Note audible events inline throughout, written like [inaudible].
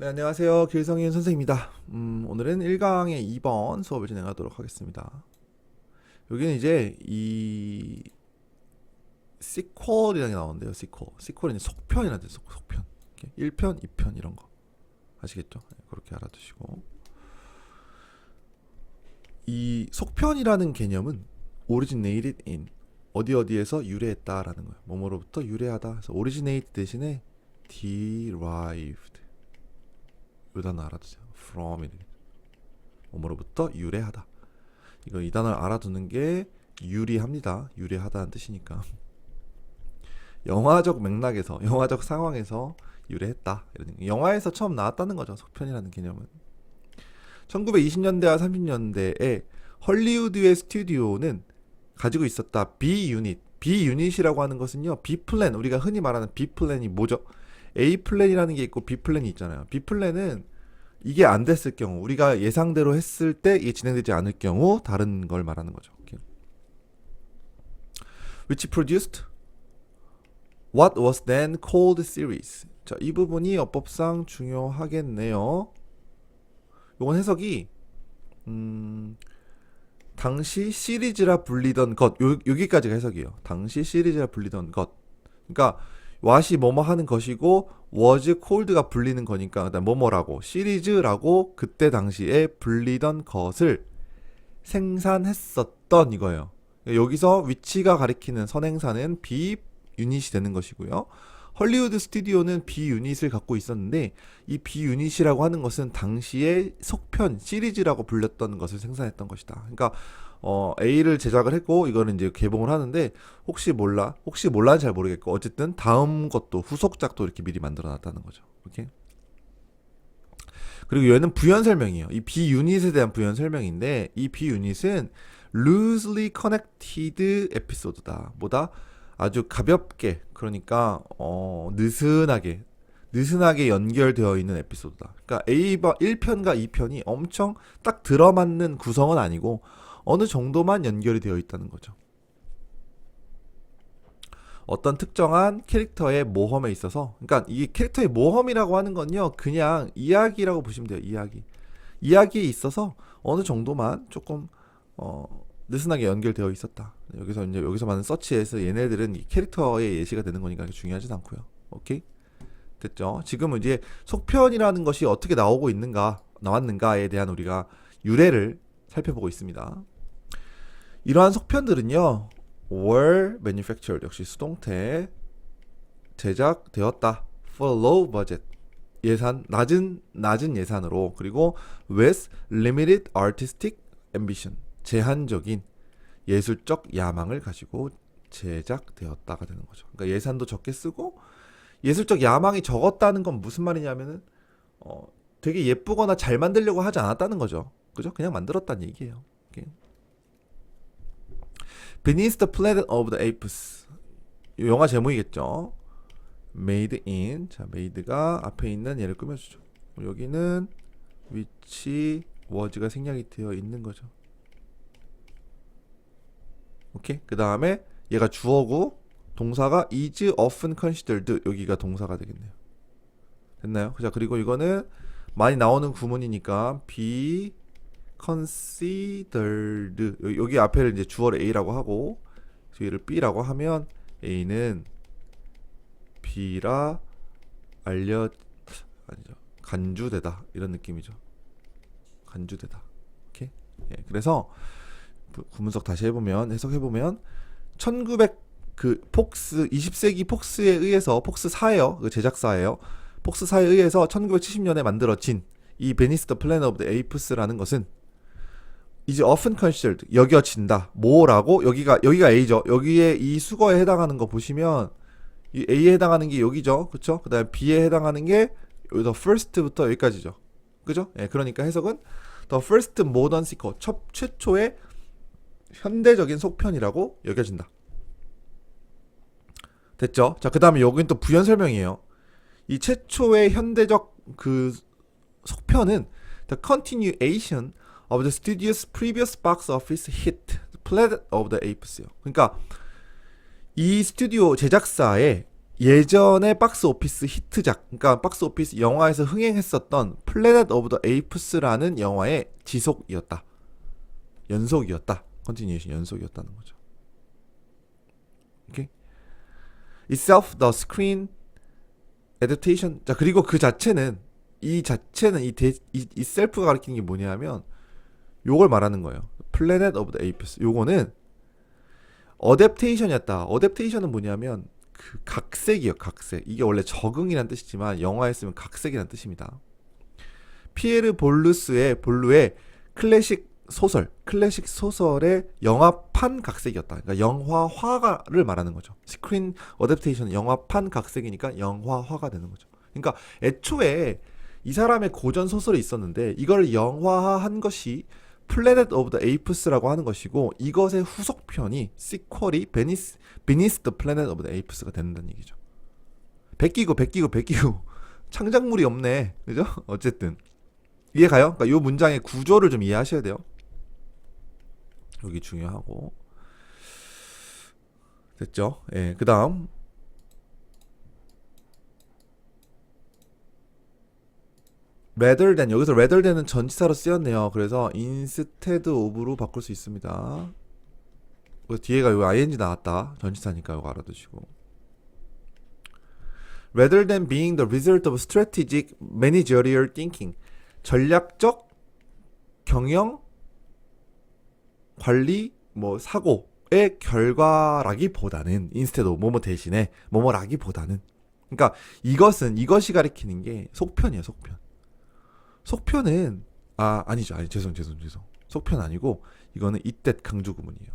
네, 안녕하세요. 길성인 선생입니다. 음, 오늘은 1강의 2번 수업을 진행하도록 하겠습니다. 여기는 이제 이 시퀄이라는 게 나오는데요. 시퀄. 시퀄은 속편이라는 뜻, 속, 속편. 이렇게 1편, 2편 이런 거. 아시겠죠? 네, 그렇게 알아두시고. 이 속편이라는 개념은 originated in 어디 어디에서 유래했다라는 거예요. 뭐뭐로부터 유래하다. 그래서 originate 대신에 derived 이 단어 알아두세요. from 이 뭐뭐로부터 유래하다. 이거 이 단어를 알아두는 게 유리합니다. 유래하다는 뜻이니까. [laughs] 영화적 맥락에서, 영화적 상황에서 유래했다. 영화에서 처음 나왔다는 거죠. 속편이라는 개념은. 1920년대와 30년대에 헐리우드의 스튜디오는 가지고 있었다. B 유닛. B 유닛이라고 하는 것은요. B 플랜. 우리가 흔히 말하는 B 플랜이 뭐죠? A 플랜이라는 게 있고 B 플랜이 있잖아요. B 플랜은 이게 안 됐을 경우, 우리가 예상대로 했을 때 이게 진행되지 않을 경우 다른 걸 말하는 거죠. Which produced what was then called series. 자, 이 부분이 어법상 중요하겠네요. 요건 해석이 음, 당시 시리즈라 불리던 것 요, 여기까지가 해석이에요. 당시 시리즈라 불리던 것. 그러니까 what이 뭐뭐 하는 것이고 was cold가 불리는 거니까 뭐뭐라고 시리즈라고 그때 당시에 불리던 것을 생산했었던 이거예요. 여기서 위치가 가리키는 선행사는 B 유닛이 되는 것이고요. 헐리우드 스튜디오는 B 유닛을 갖고 있었는데 이 B 유닛이라고 하는 것은 당시에 속편 시리즈라고 불렸던 것을 생산했던 것이다. 그러니까 어, A를 제작을 했고 이거는 이제 개봉을 하는데 혹시 몰라 혹시 몰라는 잘 모르겠고 어쨌든 다음 것도 후속작도 이렇게 미리 만들어 놨다는 거죠. 이렇게 그리고 얘는 부연 설명이에요. 이 B 유닛에 대한 부연 설명인데 이 B 유닛은 loosely connected 에피소드다. 뭐다? 아주 가볍게 그러니까 어, 느슨하게 느슨하게 연결되어 있는 에피소드다. 그러니까 A바 1편과 2편이 엄청 딱 들어맞는 구성은 아니고 어느 정도만 연결이 되어 있다는 거죠. 어떤 특정한 캐릭터의 모험에 있어서 그러니까 이 캐릭터의 모험이라고 하는 건요 그냥 이야기라고 보시면 돼요 이야기 이야기에 있어서 어느 정도만 조금 어 느슨하게 연결되어 있었다 여기서 이제 여기서 많은 서치에서 얘네들은 이 캐릭터의 예시가 되는 거니까 중요하진 않고요. 오케이? 됐죠? 지금은 이제 속편이라는 것이 어떻게 나오고 있는가 나왔는가에 대한 우리가 유래를 살펴보고 있습니다. 이러한 속편들은요 were manufactured 역시 수동태 제작되었다. for low budget 예산 낮은 낮은 예산으로 그리고 with limited artistic ambition 제한적인 예술적 야망을 가지고 제작되었다가 되는 거죠. 그러니까 예산도 적게 쓰고 예술적 야망이 적었다는 건 무슨 말이냐면은 어 되게 예쁘거나 잘 만들려고 하지 않았다는 거죠. 그죠? 그냥 만들었다는 얘기예요. 오케이. Beneath the Planet of the Apes. 이 영화 제목이겠죠. Made in. 자, made가 앞에 있는 얘를 꾸며주죠. 여기는 which was가 생략이 되어 있는 거죠. 오케이. 그 다음에 얘가 주어고 동사가 is often considered 여기가 동사가 되겠네요. 됐나요? 자 그리고 이거는 많이 나오는 구문이니까 be considered 여기, 앞에를 이제 주어를 A라고 하고 뒤를 B라고 하면 A는 B라 알려 아니죠 간주되다 이런 느낌이죠 간주되다 오케이 예, 그래서 부- 구문석 다시 해보면 해석해보면 1900 그 폭스 20세기 폭스에 의해서 폭스 4예요 그 제작사예요 폭스 4에 의해서 1970년에 만들어진 이 베니스 더 플래너 오브 더 에이프스라는 것은 이제 often considered 여겨진다. 뭐라고? 여기가 여기가 A죠. 여기에 이 수거에 해당하는 거 보시면 이 A에 해당하는 게 여기죠. 그렇죠? 그다음에 B에 해당하는 게 the first부터 여기까지죠. 그죠? 예, 그러니까 해석은 the first modern sequel 첫 최초의 현대적인 속편이라고 여겨진다. 됐죠? 자, 그 다음에 여기는 또 부연 설명이에요. 이 최초의 현대적 그 속편은 the continuation of the studio's previous box office hit, Planet of the Apes요. 그러니까 이 스튜디오 제작사의 예전에 박스 오피스 히트작, 그러니까 박스 오피스 영화에서 흥행했었던 플래넷 오브 더 에이프스라는 영화의 지속이었다. 연속이었다. 컨티니에이션 연속이었다는 거죠. 오케이. itself the screen adaptation. 자, 그리고 그 자체는 이 자체는 이, 대, 이, 이 셀프가 가리키는 게 뭐냐면 요걸 말하는 거예요. 플래넷 오브 더 에이프스. 요거는 어댑테이션이었다. 어댑테이션은 뭐냐면 그 각색이요, 각색. 이게 원래 적응이란 뜻이지만 영화에 쓰면 각색이란 뜻입니다. 피에르 볼루스의 볼루의 클래식 소설, 클래식 소설의 영화판 각색이었다. 그러니까 영화화를 말하는 거죠. 스크린 어댑테이션은 영화판 각색이니까 영화화가 되는 거죠. 그러니까 애초에 이 사람의 고전 소설이 있었는데 이걸 영화화한 것이 플래넷 오브 더 에이프스라고 하는 것이고 이것의 후속편이 시퀄이 베니스 비니스 더 플래넷 오브 더 에이프스가 된다는 얘기죠. 베끼고 베끼고 베끼고 창작물이 없네. 그죠? 어쨌든 이해 가요? 그러니까 이 문장의 구조를 좀 이해하셔야 돼요. 여기 중요하고 됐죠? 예. 그 다음 rather than 여기서 rather than은 전치사로 쓰였네요. 그래서 instead of로 바꿀 수 있습니다. 뒤에가 요 ing 나왔다. 전치사니까 이거 알아두시고. rather than being the result of strategic managerial thinking. 전략적 경영 관리 뭐 사고의 결과라기보다는 of 뭐뭐 대신에 뭐뭐라기보다는 그러니까 이것은 이것이 가리키는 게 속편이에요, 속편. 속편은 아 아니죠 아니 죄송 죄송 죄송 속편 아니고 이거는 이때 강조 구문이에요.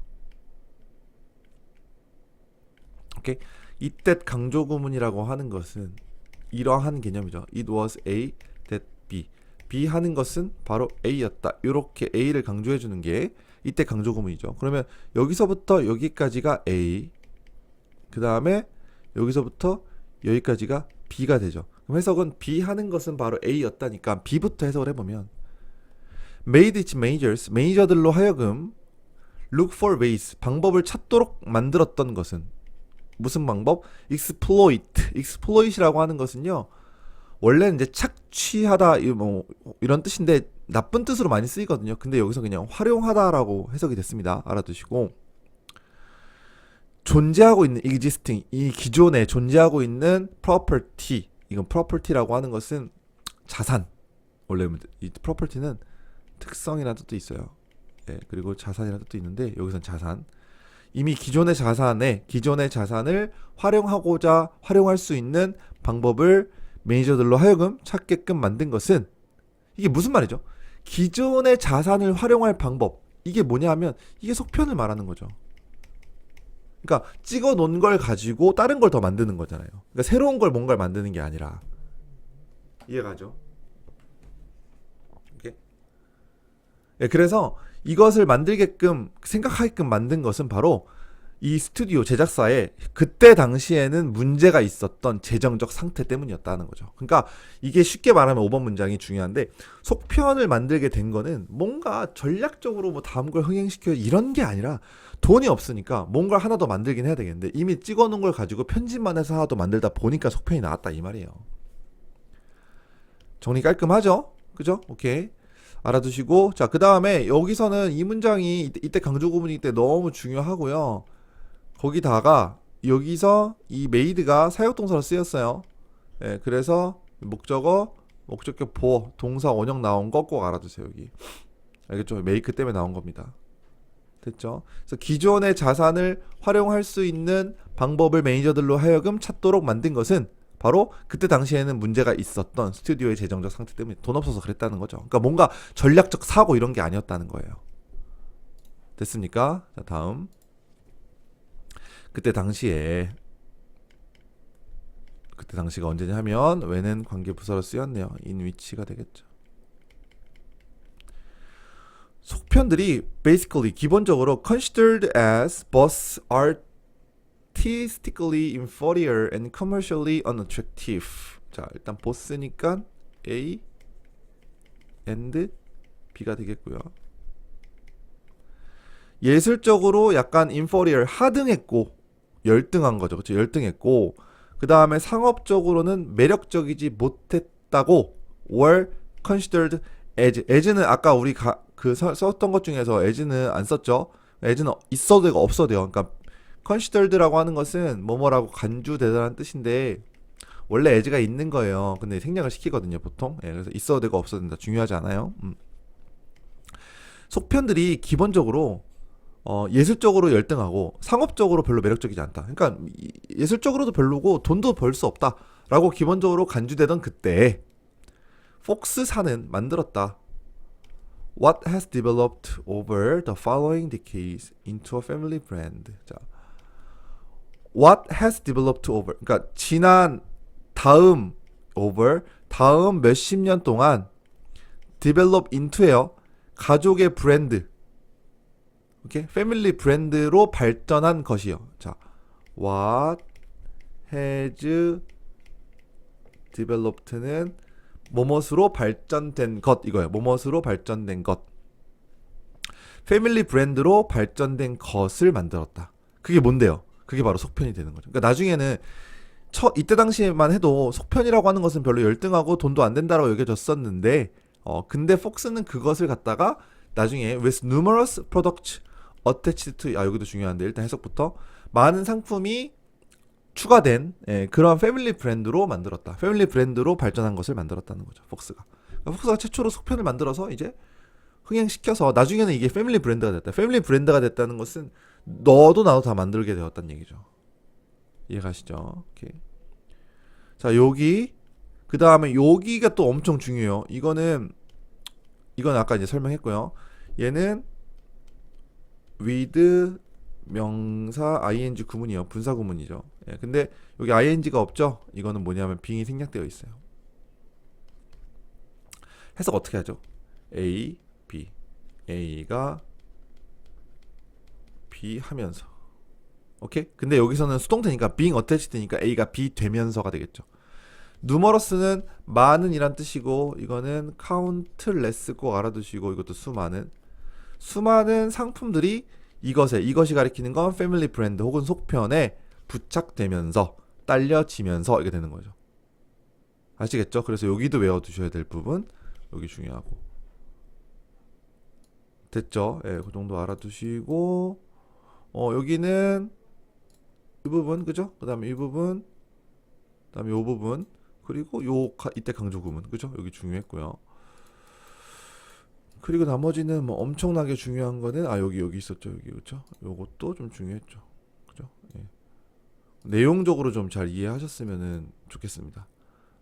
오케이 이때 강조 구문이라고 하는 것은 이러한 개념이죠. It was A that B B 하는 것은 바로 A였다. 이렇게 A를 강조해 주는 게 이때 강조 구문이죠. 그러면 여기서부터 여기까지가 A 그 다음에 여기서부터 여기까지가 B가 되죠. 그럼 해석은 B 하는 것은 바로 A였다니까 B부터 해석을 해보면 made its majors 메이저들로 하여금 look for ways 방법을 찾도록 만들었던 것은 무슨 방법? exploit exploit이라고 하는 것은요 원래는 이제 착취하다 이뭐 이런 뜻인데 나쁜 뜻으로 많이 쓰이거든요. 근데 여기서 그냥 활용하다라고 해석이 됐습니다. 알아두시고 존재하고 있는 existing 이 기존에 존재하고 있는 property 이건 property라고 하는 것은 자산 원래 이 property는 특성이라는 뜻도 있어요. 예, 그리고 자산이라는 뜻도 있는데 여기선 자산 이미 기존의 자산에 기존의 자산을 활용하고자 활용할 수 있는 방법을 매니저들로 하여금 찾게끔 만든 것은 이게 무슨 말이죠? 기존의 자산을 활용할 방법 이게 뭐냐 하면 이게 속편을 말하는 거죠. 그러니까 찍어 놓은 걸 가지고 다른 걸 더 만드는 거잖아요. 그러니까 새로운 걸 뭔가를 만드는 게 아니라 이해가죠? 오케이? 예, 그래서 이것을 만들게끔 생각하게끔 만든 것은 바로 이 스튜디오 제작사에 그때 당시에는 문제가 있었던 재정적 상태 때문이었다는 거죠. 그러니까 이게 쉽게 말하면 5번 문장이 중요한데 속편을 만들게 된 거는 뭔가 전략적으로 뭐 다음 걸 흥행시켜 이런 게 아니라 돈이 없으니까 뭔가 하나 더 만들긴 해야 되겠는데 이미 찍어 놓은 걸 가지고 편집만 해서 하나 더 만들다 보니까 속편이 나왔다 이 말이에요. 정리 깔끔하죠? 그죠? 오케이. 알아두시고 자 그 다음에 여기서는 이 문장이 이때, 강조 구문이기 때문에 너무 중요하고요. 거기다가 여기서 이 메이드가 사역동사로 쓰였어요. 예, 그래서 목적어, 목적격 보어, 동사 원형 나온 거 꼭 알아두세요 여기. 알겠죠? 메이크 때문에 나온 겁니다. 됐죠? 그래서 기존의 자산을 활용할 수 있는 방법을 매니저들로 하여금 찾도록 만든 것은 바로 그때 당시에는 문제가 있었던 스튜디오의 재정적 상태 때문에 돈 없어서 그랬다는 거죠. 그러니까 뭔가 전략적 사고 이런 게 아니었다는 거예요. 됐습니까? 자, 다음. 그때 당시에 그때 당시가 언제냐 하면 왜는 관계 부사로 쓰였네요. in which가 되겠죠. 속편들이 basically 기본적으로 considered as both artistically inferior and commercially unattractive. 자, 일단 both니까 A and B가 되겠고요. 예술적으로 약간 inferior 하등했고 열등한 거죠. 그렇죠? 열등했고 그 다음에 상업적으로는 매력적이지 못했다고 were considered as as는 아까 우리 가, 그 써- 썼던 것 중에서 as는 안 썼죠. as는 있어도 되고 없어도 돼요. 그러니까 considered라고 하는 것은 뭐뭐라고 간주되다라는 뜻인데 원래 as가 있는 거예요. 근데 생략을 시키거든요, 보통. 예, 그래서 있어도 되고 없어도 된다. 중요하지 않아요. 음. 속편들이 기본적으로 어, 예술적으로 열등하고 상업적으로 별로 매력적이지 않다. 그러니까 이- 예술적으로도 별로고 돈도 벌 수 없다라고 기본적으로 간주되던 그때 폭스사는 만들었다. What has developed over the following decades into a family brand. 자, What has developed over. 그러니까 지난 다음 over 다음 몇십 년 동안 develop into예요. 가족의 브랜드. 오케이? 패밀리 브랜드로 발전한 것이요. 자, what has developed는 뭐뭇으로 발전된 것 이거예요. 뭐뭇으로 발전된 것. 패밀리 브랜드로 발전된 것을 만들었다. 그게 뭔데요? 그게 바로 속편이 되는 거죠. 그러니까 나중에는 처, 이때 당시에만 해도 속편이라고 하는 것은 별로 열등하고 돈도 안 된다라고 여겨졌었는데 어 근데 폭스는 그것을 갖다가 나중에 with numerous products attached to 아 여기도 중요한데 일단 해석부터 많은 상품이 추가된 예, 그런 패밀리 브랜드로 만들었다. 패밀리 브랜드로 발전한 것을 만들었다는 거죠. 폭스가. 그러니까 폭스가 최초로 속편을 만들어서 이제 흥행시켜서 나중에는 이게 패밀리 브랜드가 됐다. 패밀리 브랜드가 됐다는 것은 너도 나도 다 만들게 되었다는 얘기죠. 이해가시죠? 자 여기 그 다음에 여기가 또 엄청 중요해요. 이거는 이건 아까 이제 설명했고요. 얘는 with 명사 ing 구문이요. 분사 구문이죠. 예, 근데 여기 ing가 없죠? 이거는 뭐냐면 빙이 생략되어 있어요. 해석 어떻게 하죠? A, B. A가 B 하면서. 오케이? 근데 여기서는 수동태니까 attached 되니까 A가 B 되면서가 되겠죠. 누머러스는 많은이란 뜻이고 이거는 countless 꼭 알아두시고 이것도 수많은 수많은 상품들이 이것에 이것이 가리키는 건 패밀리 브랜드 혹은 속편에 부착되면서 딸려지면서 이게 되는 거죠. 아시겠죠? 그래서 여기도 외워 두셔야 될 부분 여기 중요하고 됐죠? 예, 그 정도 알아두시고 어 여기는 이 부분 그죠? 그다음에 이 부분 그다음에 요 부분 그리고 요 가- 이때 강조 구문 그죠? 여기 중요했고요. 그리고 나머지는 뭐 엄청나게 중요한 거는 아 여기 여기 있었죠 여기 그렇죠? 요것도 좀 중요했죠. 그죠? 예. 내용적으로 좀 잘 이해하셨으면 좋겠습니다.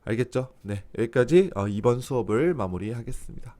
알겠죠? 네 여기까지 어, 이번 수업을 마무리하겠습니다.